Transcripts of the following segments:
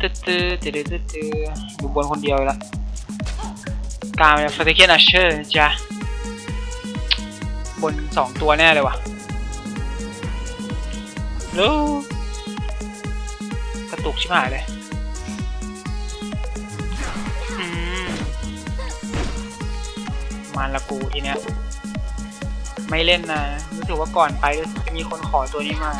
ตื้อตื้อตื้อตื้อตื้อตื้ออยู่บนคนเดียวละกลางเป็นฟาติเคนอัชเชอร์จ้ะบนสองตัวแน่เลยว่ะแล้กระตุกชิบหายเลยมมันละกูทีเนี้ยไม่เล่นนะรู้สึกว่าก่อนไปจะมีคนขอตัวนี้มา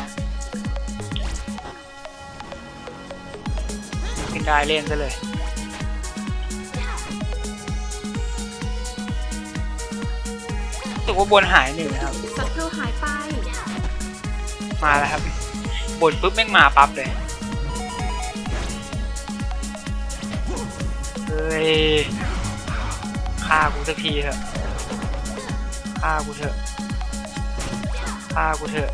ขึ้นได้เล่นซะเลยรู้สึกว่าบนหายหนึ่งนะครับ ศัตรูหายไป มาแล้วครับบนปุ๊บแม่งมาปั๊บเลย เฮ้ยฆ่ากูสักทีเถอะฆ่ากูเถอะฆ่ากูเถอะ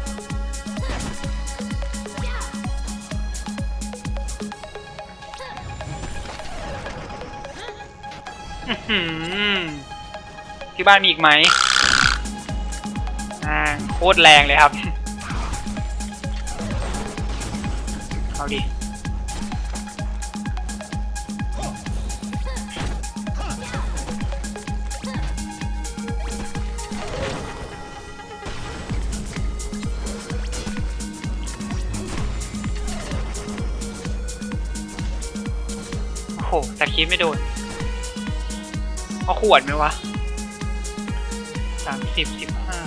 ที่บ้านมีอีกไหมอ่าโคตรแรงเลยครับ เอาดิโอ้โหแต่คิดไม่โดน เอาขวดไหมวะสามสิบสิบห้า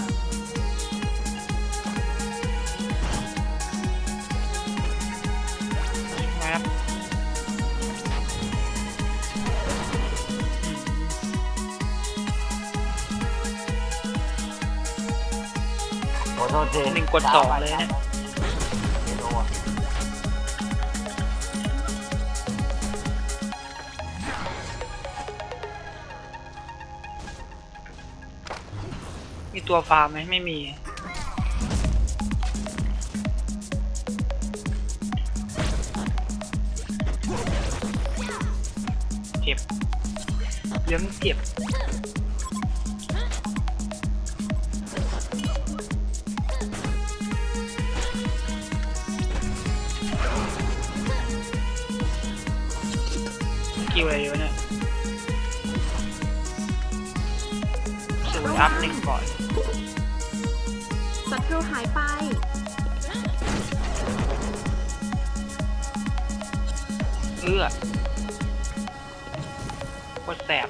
แวบขอโทษทีหนึ่งกดสองเลยเนี่ย ตัวฟาร์มไหมไม่มี เจ็บเลี้ยงเจ็บกี่อะไรอยู่ อัพหนึ่งก่อนศัตรูหายไป เอื้อโคตรแสบ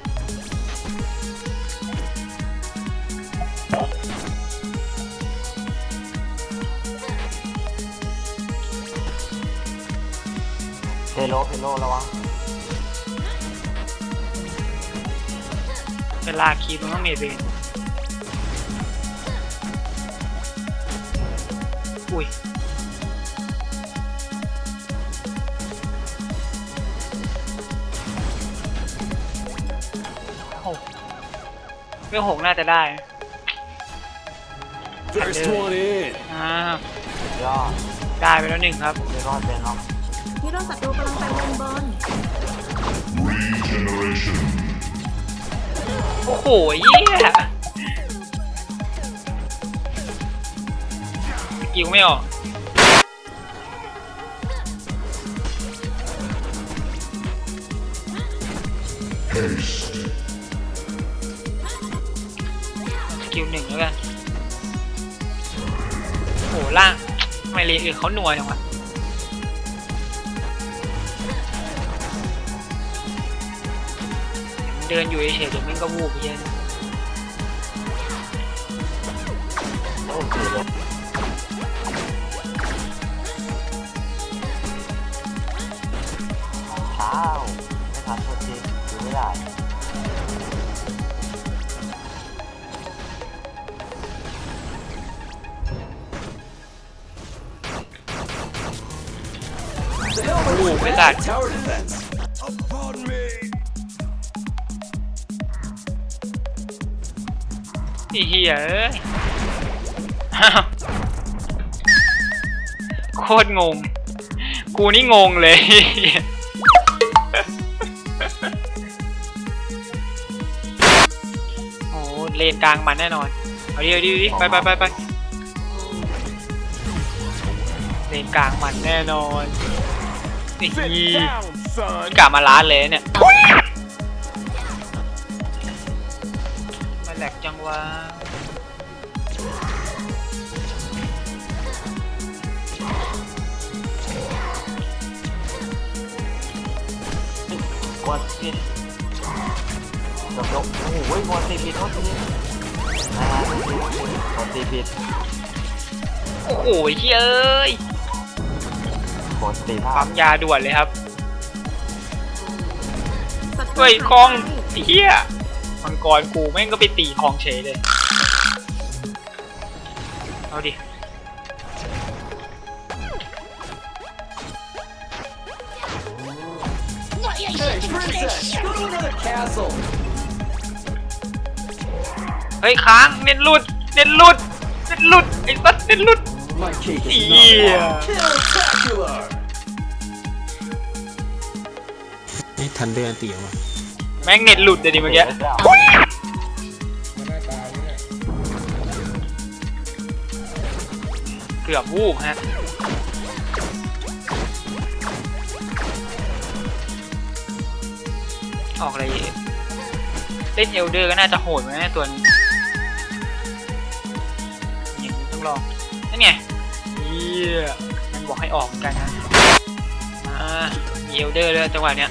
เพโลเพโลระวัง คีบมันต้องเมดเบนอุ้ยโอ้เรื่องหกน่าจะได้ First one in. อ่ายอดได้ไปแล้วหนึ่งครับไม่รอดเป็นหรอกฮีโร่ศัตรูกำลังไปบนบน Regeneration. โอ้โหเยี่ยสกิลไม่ออกสกิลหนึ่งแล้วกันโหล่างทำไมเลนอื่นเขาหนัวยจังวะ เดินอยู่เฉยๆเดี๋ยวมันก็วูบเยอะโอเคเลยเช้าไม่ทันโทษทีอยู่ไม่ได้วูบไปสัตว์ เหี้ยเอ้ยโคตรงง กูนี่งงเลย โอ้เลนกลางมันแน่นอน เอาดิเอาดิเอาดิไปไปไปไปเลนกลางมันแน่นอนไอ้ Sit ฮี down, son. กลับมาร้านเลยเนี่ย แหลกจังวะกดผิดจบยกโอ้โหกดตีผิดโทษทีนะฮะกดตีผิดโอ้โหเฮ้ยเอ้ยกดตีพลาปั๊ดมยาด่วนเลยครับศัตรูเฮ้ยหายคลองไปไอ้เฮีย มังกรกูแม่งก็ไปตีคลองเฉยเลย เอาดิเฮ้ยค้างเน็ตหลุดเน็ตหลุดเน็ตหลุดไอ้สัสเน็ตหลุด My cake เฮี is ย not spectacular. นี่ทันเดอร์อันตีออกมา แม่งเน็ตหลุดเลยดิเมื่อกี้เกือบวูบฮะออกอะไรเล่นเอลเดอร์ก็น่าจะโหดเหมตัวนี้ย่างต้องลองนั่นไงเยี่ยมันบอกให้ออกกันนะอ่าเอลเดอร์เลยจังหวะเนี้ย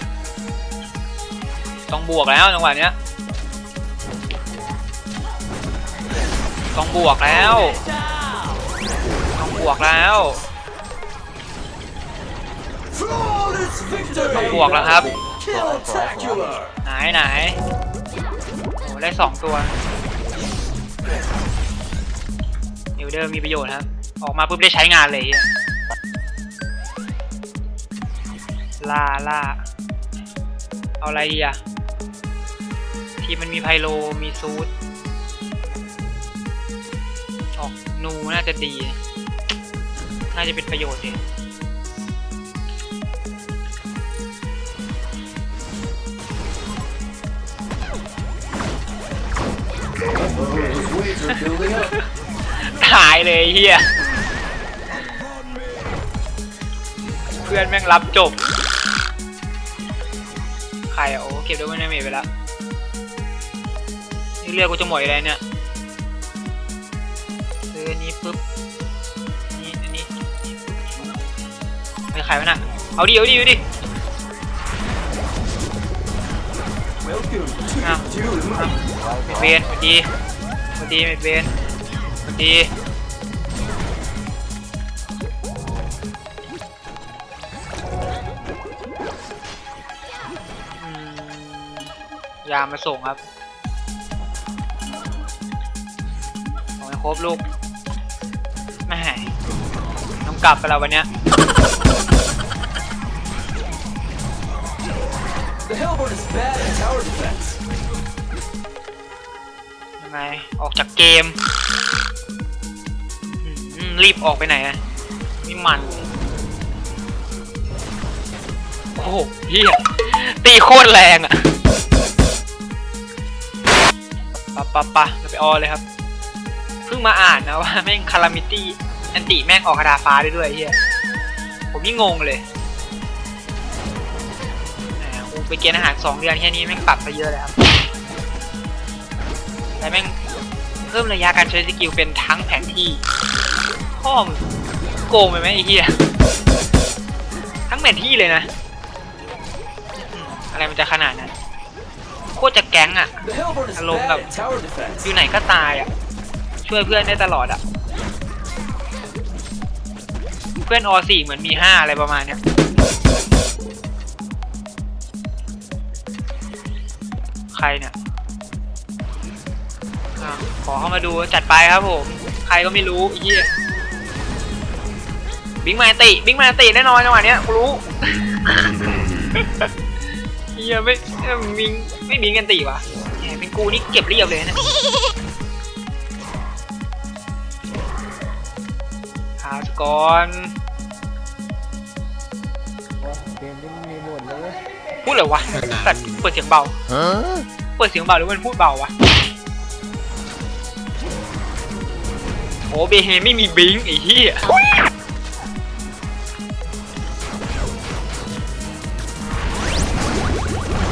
ต้องบวกแล้วจังหวะเนี้ย ต้องบวกแล้ว ต้องบวกแล้ว ต้องบวกแล้วครับ ไหนไหนโอ้ได้สองตัวนิวเดอร์มีประโยชน์ครับ ออกมาปุ๊บได้ใช้งานเลยเหี้ยล่าล่าเอาอะไรดีอะ ทีมันมีไพโลมีซูดออกนูน่าจะดี น่าจะเป็นประโยชน์ดีตายเลยเฮียเพื่อนแม่งรับจบ ใครอะโอ้เก็บด้วยไม่ได้เมทไปแล้ว เลือกกูจะหมดอะไรเนี่ยซื้ออันนี้ปุ๊บนี่อันนี้นี่ปุ๊บไม่ขายวะน่ะเอาดิเอาดิเอาดิอะเมดเบนสวัสดีสวัสดีเมดเบนสวัสดียามาส่งครับ ครบลูกแม่ต้องกลับไปแล้ววันเนี้ย The Hellborn is bad at tower defense. ยังไง ออกจากเกมอืมรีบออกไปไหนอะนี่มัน โอ้โหเฮียตีโคตรแรงอะปะปะปะเราไปออเลยครับ พิ่งมาอ่านนะว่าแม่งคารามิตี้แอนติแม่งออกคาถาฟ้าได้ด้วยเฮียผมยิ่งงงเลยแหมกูไปเกณฑ์อาหารสองเดือนแค่นี้แม่งปรับไปเยอะเลยครับแต่แม่งเพิ่มระยะการใช้สกิลเป็นทั้งแผนที่พ่อมงโกงไปไหมไอ้เหี้ยทั้งแผนที่เลยนะอืมอะไรมันจะขนาดนั้นโคตรจะแก๊งอะ The Hellborn is Alone bad up. at tower defense. อยู่ไหนก็ตายอะ ช่วยเพื่อนได้ตลอดอะเพื่อนอสี่เหมือนมีห้าอะไรประมาณเนี้ยใครเนี่ยอะขอเข้ามาดูจัดไปครับผม ใครก็ไม่รู้ไอ้เหี้ยบิงมาติบิงมาติแน่นอนจังหวะเนี้ยกูรู้เฮียไม่เอ้ยมิงไม่บิงกันติวะแหมเป็นกูนี่เก็บเรียบเลยนะาก่กมนพูดเลยวะตัดเปิดเสียงเบาเปิดเสียงเบาหรือมันพูดเบาวะโอ้เบเฮไม่มีบิงไอ้เหี้ย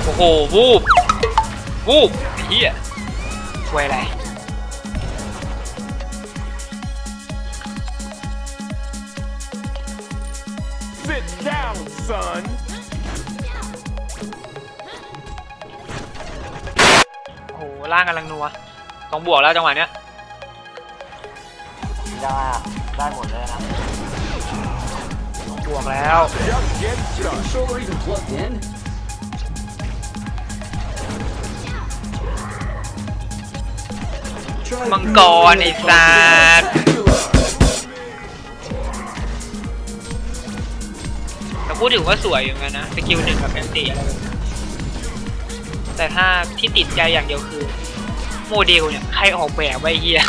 โอ้โหวูบวูบไอ้เหี้ยช่วยอะไร Sit down, son. โอ้โหล่างกำลังนัว ต้องบวกแล้วจังหวะเนี้ย ได้อะได้หมดเลยนะต้องบวกแล้ว Just get Is your done. controller even plugged in? Try มังกรไอ้สัตว์ พูดถึงว่าสวยอยู่นกันนะสกิลหนึ่งกับแอนตี้อะไรแบบนี้แต่ถ้าที่ติดใจอย่างเดียวคือ โมเดลเนี่ยใครออกแบบไว้เฮีย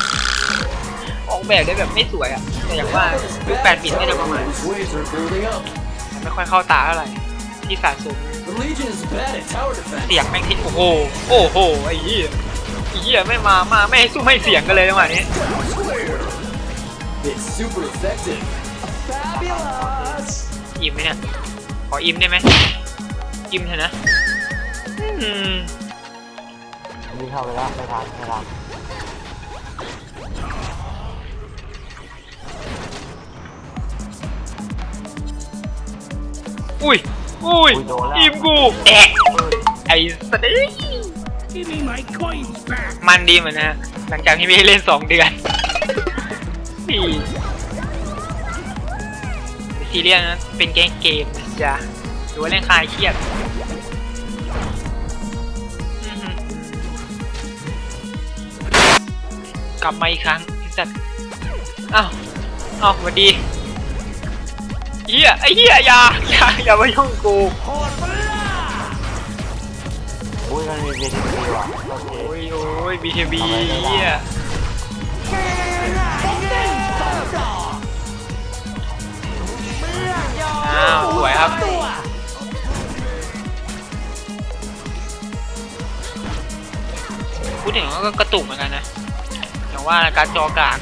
ออกแบบได้แบบไม่สวยอะแต่อย่างว่ายุคแปดบิตไม่ได้ประมาณไม่ค่อยเข้าตาเท่าไหร่ที่สะสมเสียงแม่งที่โอ้โหโอ้โหไอ้เหี้ยไอ้เหี้ยไม่มามาไม่ให้สู้ไม่เสียงกันเลยจังหวะนี้ It's super effective. Fabulous. อิ่มไหมเนี่ย ขออิ่มได้ไหมอิ่มเถอะนะอืมวิ่งเข้าไปแล้วไม่ทันไม่ทันอุ้ยอุ้ยอิ่มกูแอะไอ้สเตย์มันดีเหมือนนะฮะหลังจากที่ไม่ได้เล่นสองเดือนสี่ ซีเรียสนะเป็นเกมเกมนะจ๊ะหรือว่าเล่นคลายเครียดอื้อหือกลับมาอีกครั้งไอ้สัตว์อ้าวอ้าวสวัสดีเฮียไอ้เฮียอย่าอย่าอย่ามายุ่งกูอุ้ยมันมีเวทีดีว่ะโอเคโอ้ยโอ้ย BKB เฮียาวสวยครับ พูดถึงก็กระตุกเหมือนกันนะอย่างว่าการดจอกาก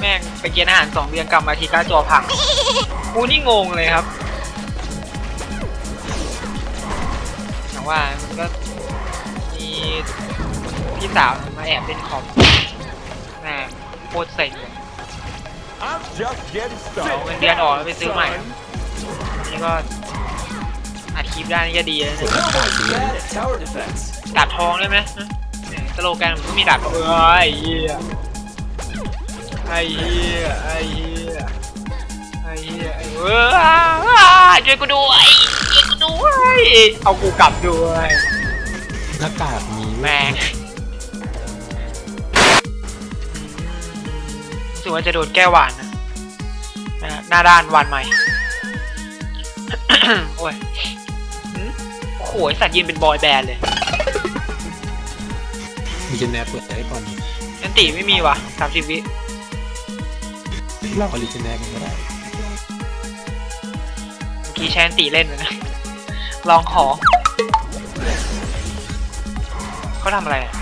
แม่งไปเกณฑ์อาหารสองเดือนกลับมาทีการดจอพังกูนี่งงเลยครับอย่างว่ามันก็มีพี่สาวมาแอบเป็นคอมแม่งโคตรเซ็งเลย I'm just getting เอาเงิน started. เดือนออกแล้วไปซื้อใหม่ นี่ก็อัดคลิปได้นี่ก็ดีแล้ว The เนี่ย Hellborn is bad at tower defense. ดาบทองได้ไหมฮะเนี่ยสโลแกนผมก็มีดาบทองเออไอ้เหี้ยไอ้เหี้ยไอ้เหี้ยไอ้เหี้ยไอ้เออช่วยกูด้วยช่วยกูด้วยเอากูกลับด้วยหน้ากากมีแม่งรู้สึกว่าจะโดนแก้วหวานนะนะฮะหน้าด้านหวานใหม่ โอ้ยหืมโอ้โหไอ้สัตว์ยืนเป็นบอยแบนด์เลยมีจะแนบเปิดได้ก่อนนันติไม่มีว่ะสามสิบวิลอกออริจินแนลมันก็ได้เมื่อกี้ใช้นันติเล่นไปนะลองของเขาทำอะไรอะ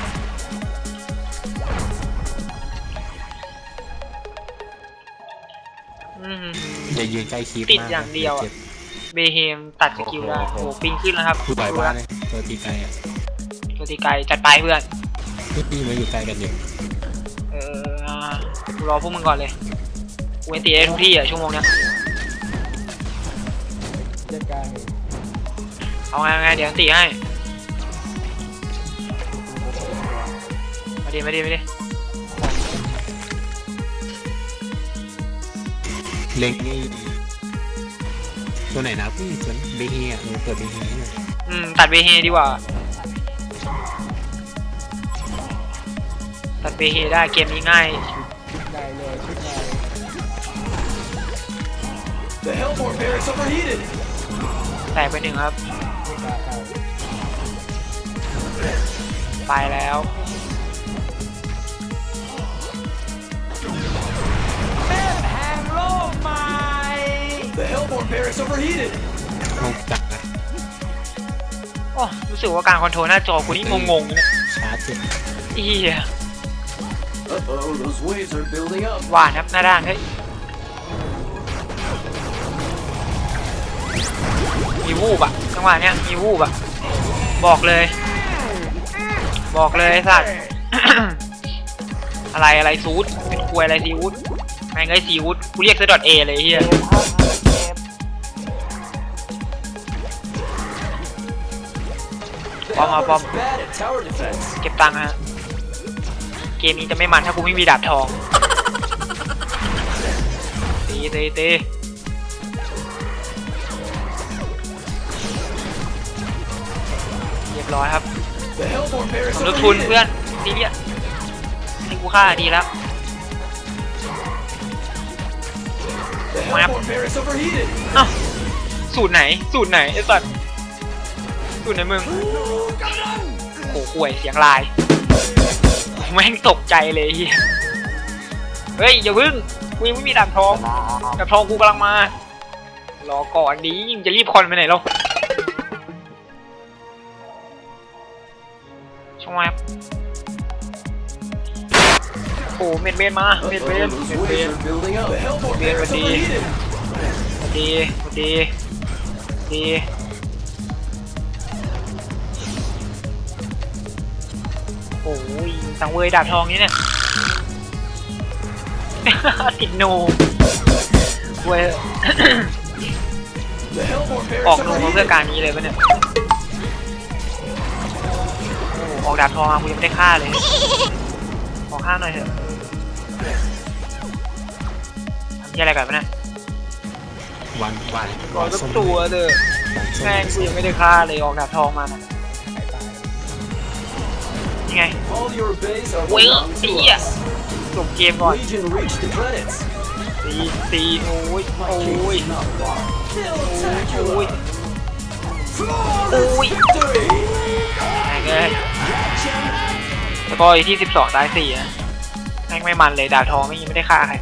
อืม อย่ายืนใกล้คีบติดมากอย่างเดียวอะ จ็บ เบเฮมตัดสกิลได้โอ้โหปิงขึ้นแล้วครับคือบ่ายบ้านเลยตัวตีไกลอะตัวตีไกลจัดไปเพื่อนพี่ตีมาอยู่ไกลกันอยู่เออกูรอพวกมึงก่อนเลยกูเวนตีได้ทุกที่อะชั่วโมงเนี้ยเอาไงเอาไงเดี๋ยวตีให้มาดิมาดิมาดิเล็งนี่ ตัวไหนนะพี่ส่วนเบเฮียเออเปิดเบเฮียให้หน่อยอืม ตัดเบเฮดีกว่า ตัดเบเฮได้เกมนี้ง่าย The Hellborn barracks overheated. แตกไปหนึ่งครับไปแล้ว barracks overheated. งงจัดนะโอ้รู้สึกว่าการคอนโทรลหน้าจอกูนี่งงๆเลยชาร์จเจ็บอีย Uh-oh, those waves are building up. หวานครับหน้าด้านเฮ้ยมีวูบอะจังหวะเนี้ยมีวูบอะบอกเลย บอกเลยไอ้สัตว์ อะไรอะไรซูดเป็นควยอะไรซีวูดแม่งไอ้ซีวูดกูเรียกซะดอทเอเลยไอ้เฮีย The Bom, Albert bom. is bad at tower defense. เก็บตังค์ฮะเกมนี้จะไม่มันถ้ากูไม่มีดาบทองตีตีตีเรียบร้อยครับ The Hellborn bear is สมทบทุน overheated. เพื่อนซีเรียสนี่กูฆ่าดีแล้ว The Hellborn bear is overheated. อ้าวสูตรไหนสูตรไหนไอ้สัตว์ สูตรไหนมึงโอ้โหห่วยเสียงลายแม่งตกใจเลยเหี้ยเฮ้ยอย่าพึ่งกูยังไม่มีดาบทองชนะครับดาบทองกูกำลังมา รอก่อนดียิ่งจะรีบคอนไปไหนแล้วช่องแวบโอ้เม็ดเม็ดมาเม็ดเม็ด Uh-oh, เม็ those ดเม็ waves ด are building up. The Hellborn Bien, bear is bien. overheated. สวัสดีสวัสดีสวัสดี โอ้ยสังเวยดาบทองนี่เนี่ย ติดโนเว้ย The Hellborn bear ออก is โนมาเพื่อ overheated. การนี้เลยปะเนี่ยโอ้โหออกดาบทองมากูยังไม่ได้ฆ่าเลย ขอฆ่าหน่อยเถอะทำยี่อะไรกันปะเนี่ยวันวันขอสักตัวเถอะแม่งกูยังไม่ได้ฆ่าเลยออกดาบทองมาน่ะนี่ ไง All your bays are Well, belong to yeah. us. จบเกมก่อน Legion reached the credits. ตีตีโอ้ย My โอ้ย king's not far. โอ้ย Flawless Ui. victory. แม่งเอ้ยแล้วก็อีกที่ 12ตาย4อะแม่งไม่มันเลยดาบทองไม่ยังไม่ได้ฆ่าใคร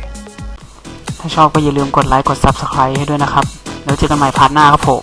ถ้าชอบก็อย่าลืมกดไลค์กด Subscribe ให้ด้วยนะครับ แล้วเจอกันใหม่พาร์ทหน้าครับผม